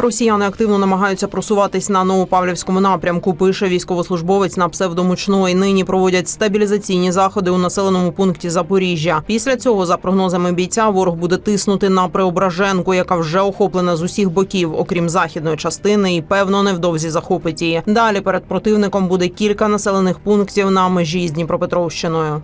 Росіяни активно намагаються просуватись на Новопавлівському напрямку. Пише військовослужбовець на псевдомучної. Нині проводять стабілізаційні заходи у населеному пункті Запоріжжя. Після цього, за прогнозами бійця, ворог буде тиснути на Преображенку, яка вже охоплена з усіх боків, окрім західної частини, і певно невдовзі захопить її. Далі перед противником буде кілька населених пунктів на межі з Дніпропетровщиною.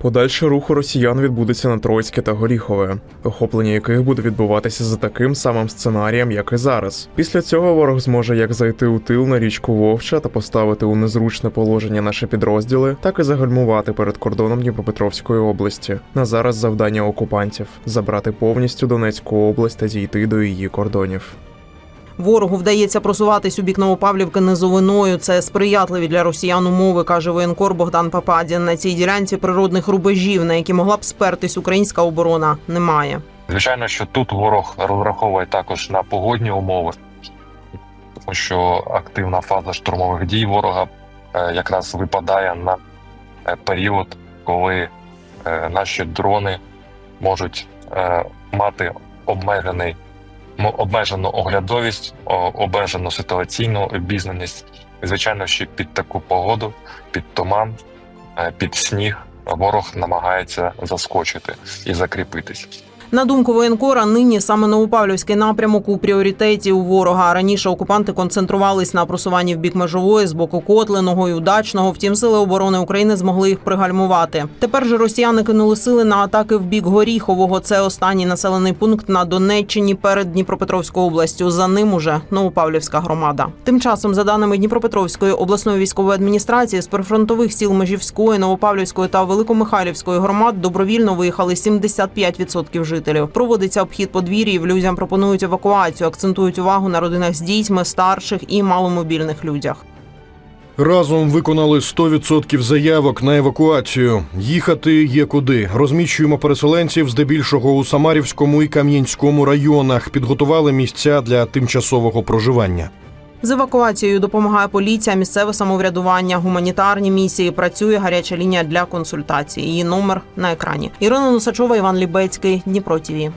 Подальший рух у росіян відбудеться на Троїцьке та Горіхове, охоплення яких буде відбуватися за таким самим сценарієм, як і зараз. Після цього ворог зможе як зайти у тил на річку Вовча та поставити у незручне положення наші підрозділи, так і загальмувати перед кордоном Дніпропетровської області. На зараз завдання окупантів забрати повністю Донецьку область та дійти до її кордонів. Ворогу вдається просуватись у бік Новопавлівки низовиною. Це сприятливі для росіян умови, каже воєнкор Богдан Пападін. На цій ділянці природних рубежів, на які могла б спертись українська оборона, немає. Звичайно, що тут ворог розраховує також на погодні умови, тому що активна фаза штурмових дій ворога е, якраз випадає на е, період, коли е, наші дрони можуть мати обмежений обмежену оглядовість, обмежену ситуаційну обізнаність. Звичайно, що під таку погоду, під туман, е, під сніг ворог намагається заскочити і закріпитись. На думку воєнкора, нині саме Новопавлівський напрямок у пріоритеті у ворога. Раніше окупанти концентрувались на просуванні в бік межової з боку Котленого і Удачного. Втім, сили оборони України змогли їх пригальмувати. Тепер же росіяни кинули сили на атаки в бік Горіхового. Це останній населений пункт на Донеччині перед Дніпропетровською областю. За ним уже Новопавлівська громада. Тим часом, за даними Дніпропетровської обласної військової адміністрації, з прифронтових сіл Межівської, Новопавлівської та Великомихайлівської громад добровільно виїхали 75% жителів. Проводиться обхід подвір'їв. Людям пропонують евакуацію. Акцентують увагу на родинах з дітьми, старших і маломобільних людях. Разом виконали 100% заявок на евакуацію. Їхати є куди. Розміщуємо переселенців здебільшого у Самарівському і Кам'янському районах. Підготували місця для тимчасового проживання. З евакуацією допомагає поліція, місцеве самоврядування, гуманітарні місії. Працює гаряча лінія для консультацій. Її номер на екрані. Ірина Носачова, Іван Лібецький, Дніпро ТІВІ.